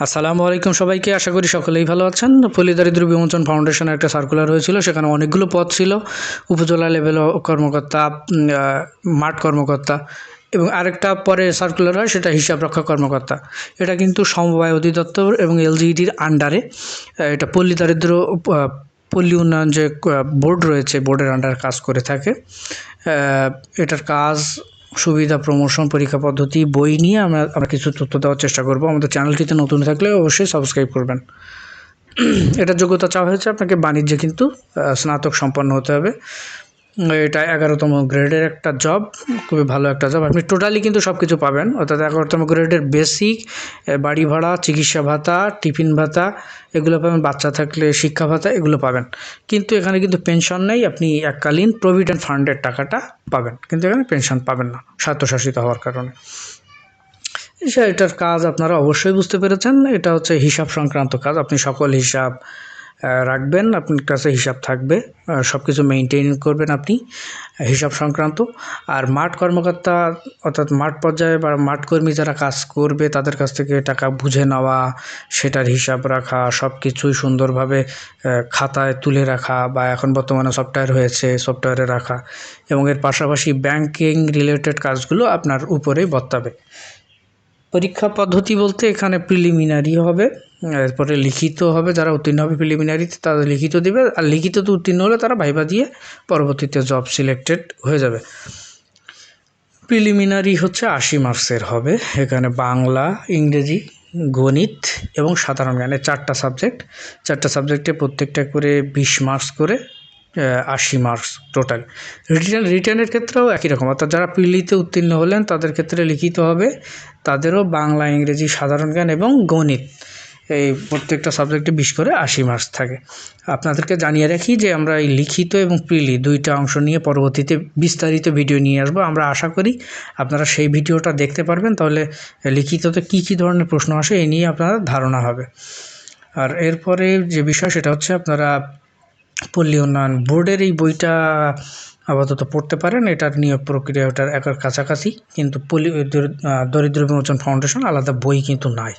আসসালামু আলাইকুম সবাইকে। আশা করি সকলেই ভালো আছেন। পল্লী দারিদ্র বিমোচন ফাউন্ডেশনের একটা সার্কুলার হয়েছিল, সেখানে অনেকগুলো পদ ছিল। উপজেলা লেভেল কর্মকর্তা মাঠ কর্মকর্তা এবং আরেকটা পরে সার্কুলার হয়, সেটা হিসাব রক্ষা কর্মকর্তা। এটা কিন্তু সমবায় অধিদপ্তর এবং এলজিইডির আন্ডারে এটা পল্লী দারিদ্র পল্লী উন্নয়ন যে বোর্ড রয়েছে বোর্ডের আন্ডার কাজ করে থাকে। এটার কাজ সুবিধা প্রমোশন পরীক্ষা পদ্ধতি, বই নিয়ে আমরা আমরা কিছু তথ্য দেওয়ার চেষ্টা করব। আমাদের চ্যানেলটিতে নতুন থাকলে অবশ্যই সাবস্ক্রাইব করবেন। এটার যোগ্যতা চাওয়া হয়েছে আপনাকে বাণিজ্যে কিন্তু স্নাতক সম্পন্ন হতে হবে। এটা এগারোতম গ্রেডের একটা জব খুবই ভালো একটা জব আপনি টোটালি কিন্তু সব কিছু পাবেন। অর্থাৎ এগারোতম গ্রেডের বেসিক বাড়ি ভাড়া, চিকিৎসা ভাতা, টিফিন ভাতা, এগুলো পাবেন। বাচ্চা থাকলে শিক্ষা ভাতা, এগুলো পাবেন। কিন্তু এখানে কিন্তু পেনশন নেই। আপনি এককালীন প্রভিডেন্ট ফান্ডের টাকাটা পাবেন। কিন্তু এখানে পেনশন পাবেন না, স্বায়ত্তশাসিত হওয়ার কারণে। এটার কাজ আপনারা অবশ্যই বুঝতে পেরেছেন। এটা হচ্ছে হিসাব সংক্রান্ত কাজ। আপনি সকল হিসাব রাখবেন, আপনার কাছে হিসাব থাকবে সব কিছু মেনটেন করবেন আপনি, হিসাব সংক্রান্ত। আর মাঠ কর্মকর্তা অর্থাৎ মাঠ পর্যায়ে বা মাঠ কর্মী যারা কাজ করবে, তাদের কাছ থেকে টাকা বুঝে নেওয়া, সেটার হিসাব রাখা সব কিছুই সুন্দরভাবে খাতায় তুলে রাখা বা এখন বর্তমানে সফটওয়্যার হয়েছে সফটওয়্যারে রাখা। এবং এর পাশাপাশি ব্যাংকিং রিলেটেড কাজগুলো আপনার উপরেই বর্তাবে। পরীক্ষা পদ্ধতি বলতে এখানে প্রিলিমিনারি হবে, এরপরে লিখিত হবে, যারা উত্তীর্ণ হবে প্রিলিমিনারিতে তাদের লিখিত দেবে, আর লিখিততে উত্তীর্ণ হলে তারা ভাইবা দিয়ে পরবর্তীতে জব সিলেক্টেড হয়ে যাবে। প্রিলিমিনারি হচ্ছে আশি মার্কসের হবে, এখানে বাংলা, ইংরেজি, গণিত এবং সাধারণ জ্ঞানের চারটা সাবজেক্ট চারটা সাবজেক্টে প্রত্যেকটা করে বিশ মার্কস করে আশি মার্কস টোটাল রিটার্ন রিটার্নের ক্ষেত্রেও একই রকম। অর্থাৎ যারা পিলিতে উত্তীর্ণ হলেন, তাদের ক্ষেত্রে লিখিত হবে তাদেরও বাংলা, ইংরেজি, সাধারণ জ্ঞান এবং গণিত। এই প্রত্যেকটা সাবজেক্টে বিশ করে আশি মার্কস থাকে। আপনাদেরকে জানিয়ে রাখি যে আমরা এই লিখিত এবং প্রিলি দুইটা অংশ নিয়ে পরবর্তীতে বিস্তারিত ভিডিও নিয়ে আসব। আমরা আশা করি আপনারা সেই ভিডিওটা দেখতে পারবেন। তাহলে লিখিততে কী কী ধরনের প্রশ্ন আসে এই নিয়ে আপনারা ধারণা হবে। আর এরপরে যে বিষয়, সেটা হচ্ছে আপনারা পল্লী উন্নয়ন বোর্ডের এই বইটা আপাতত পড়তে পারেন। এটার নিয়োগ প্রক্রিয়া ওটার একের কাছাকাছি। কিন্তু পল্লী দর- দরিদ্র বিমোচন ফাউন্ডেশন আলাদা বই কিন্তু নাই।